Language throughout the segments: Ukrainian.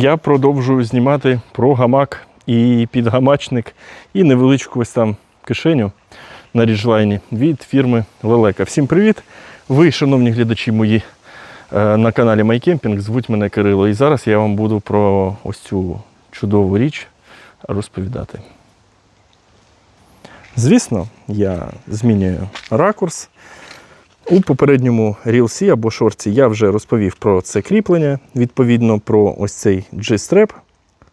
Я продовжую знімати про гамак і підгамачник, і невеличку ось там кишеню на ріджлайні від фірми Лелека. Всім привіт! Ви, шановні глядачі мої е, на каналі MyCamping, звуть мене Кирило. І зараз я вам буду про ось цю чудову річ розповідати. Звісно, я змінюю ракурс. У попередньому рілсі або шорці я вже розповів про це кріплення, відповідно про ось цей G-strap,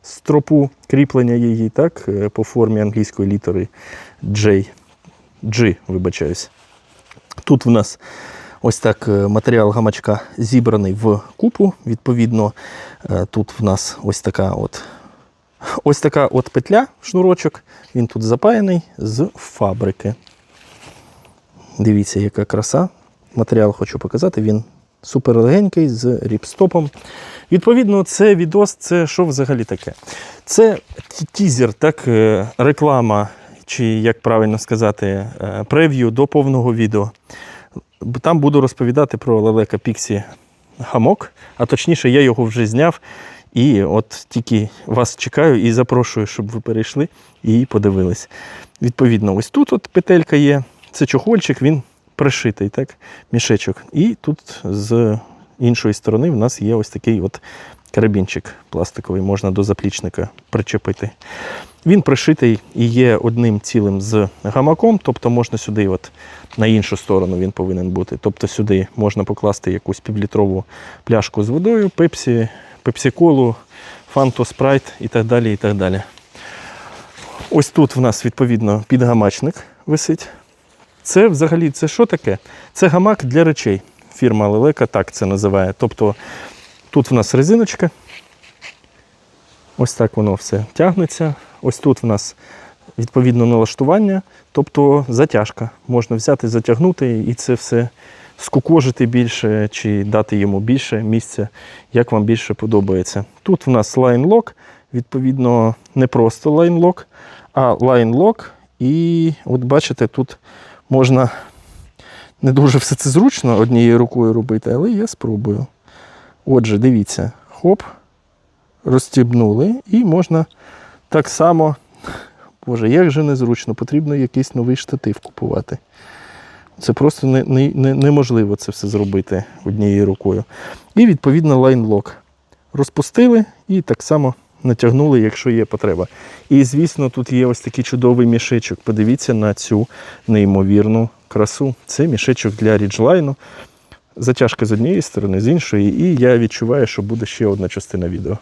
стропу кріплення її, так, е, по формі англійської літери J. G, вибачаюсь. Тут в нас ось так е, матеріал гамачка зібраний в купу. Відповідно, е, тут в нас ось така от ось така от петля, шнурочок. Він тут запаяний з фабрики. Дивіться, яка краса. Матеріал хочу показати, він супер легенький з ріпстопом. Відповідно, це відос, це що взагалі таке? Це тізер, так, е, реклама, чи як правильно сказати, е, прев'ю до повного відео. Там буду розповідати про лелека Pixie гамок, а точніше, я його вже зняв. І от тільки вас чекаю і запрошую, щоб ви перейшли і подивились. Відповідно, ось тут от петелька є. Це чохольчик, він пришитий, так, мішечок. І тут з іншої сторони в нас є ось такий от карабінчик пластиковий, можна до заплічника причепити. Він пришитий і є одним цілим з гамаком, тобто можна сюди, от на іншу сторону він повинен бути. Тобто сюди можна покласти якусь півлітрову пляшку з водою, пепсі, пепсі-колу, фанту, спрайт і так далі. і так далі. Ось тут в нас, відповідно, підгамачник висить. Це взагалі це що таке? Це гамак для речей. Фірма Лелека так це називає. Тобто тут в нас резиночка. Ось так воно все тягнеться. Ось тут в нас відповідно налаштування, тобто затяжка. Можна взяти, затягнути і це все скукожити більше чи дати йому більше місця, як вам більше подобається. Тут в нас лайн-лок, відповідно, не просто лайн-лок, а лайн-лок. І от бачите, тут можна не дуже все це зручно однією рукою робити, але я спробую. Отже, дивіться, хоп, розстібнули, і можна так само. Боже, як же незручно, потрібно якийсь новий штатив купувати. Це просто не, не, не, неможливо це все зробити однією рукою. І відповідно лайн-лок. Розпустили і так само натягнули, якщо є потреба. І, звісно, тут є ось такий чудовий мішечок. Подивіться на цю неймовірну красу. Це мішечок для ріджлайну. Затяжка з однієї сторони, з іншої, і я відчуваю, що буде ще одна частина відео.